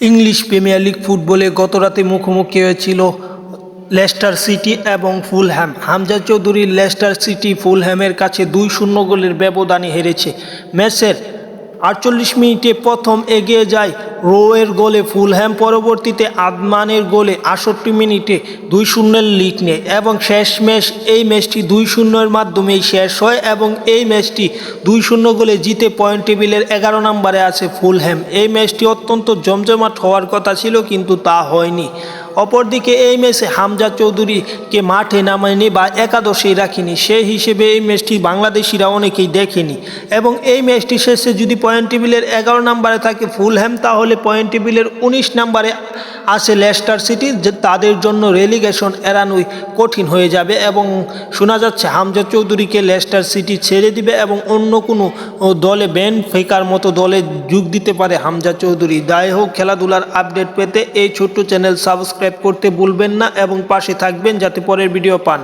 English premier league ফুটবলে গতরাতে মুখোমুখি হয়েছিল লেস্টার সিটি এবং Fulham. Hamza Chowdhury Leicester City ফুলহ্যামের কাছে দুই শূন্য গোলের ব্যবধানে হেরেছে। ম্যাচের আটচল্লিশ মিনিটে প্রথম এগিয়ে যায় রোয়ের গোলে ফুলহ্যাম পরবর্তীতে আদমানের গোলে আষট্টি মিনিটে দুই শূন্যের লিড নেয় এবং শেষ ম্যাচ, এই ম্যাচটি দুই শূন্যের মাধ্যমেই শেষ হয় এবং এই ম্যাচটি দুই শূন্য গোলে জিতে পয়েন্ট টেবিলের এগারো নম্বরে আছে ফুলহ্যাম। এই ম্যাচটি অত্যন্ত জমজমাট হওয়ার কথা ছিল, কিন্তু তা হয়নি। অপরদিকে এই মেসে হামজা চৌধুরীকে মাঠে নামায়নি বা একাদশেই রাখিনি। সেই হিসেবে এই ম্যাচটি বাংলাদেশিরা অনেকেই দেখেনি। এবং এই ম্যাচটি শেষে যদি পয়েন্ট টেবিলের এগারো নম্বরে থাকে ফুলহ্যাম, তাহলে পয়েন্ট টেবিলের উনিশ নম্বরে আছে লেস্টার সিটি, যে তাদের জন্য রেলিগেশন এড়ানোই কঠিন হয়ে যাবে এবং শোনা যাচ্ছে হামজা চৌধুরীকে লেস্টার সিটি ছেড়ে দিবে এবং অন্য কোনো দলে ব্যান ফেকার মতো দলে যোগ দিতে পারে হামজা চৌধুরী। যাই হোক, খেলাধুলার আপডেট পেতে এই ছোট্ট চ্যানেল সাবস্ক্রাইব করতে ভুলবেন না এবং পাশে থাকবেন যাতে পরের ভিডিও পান।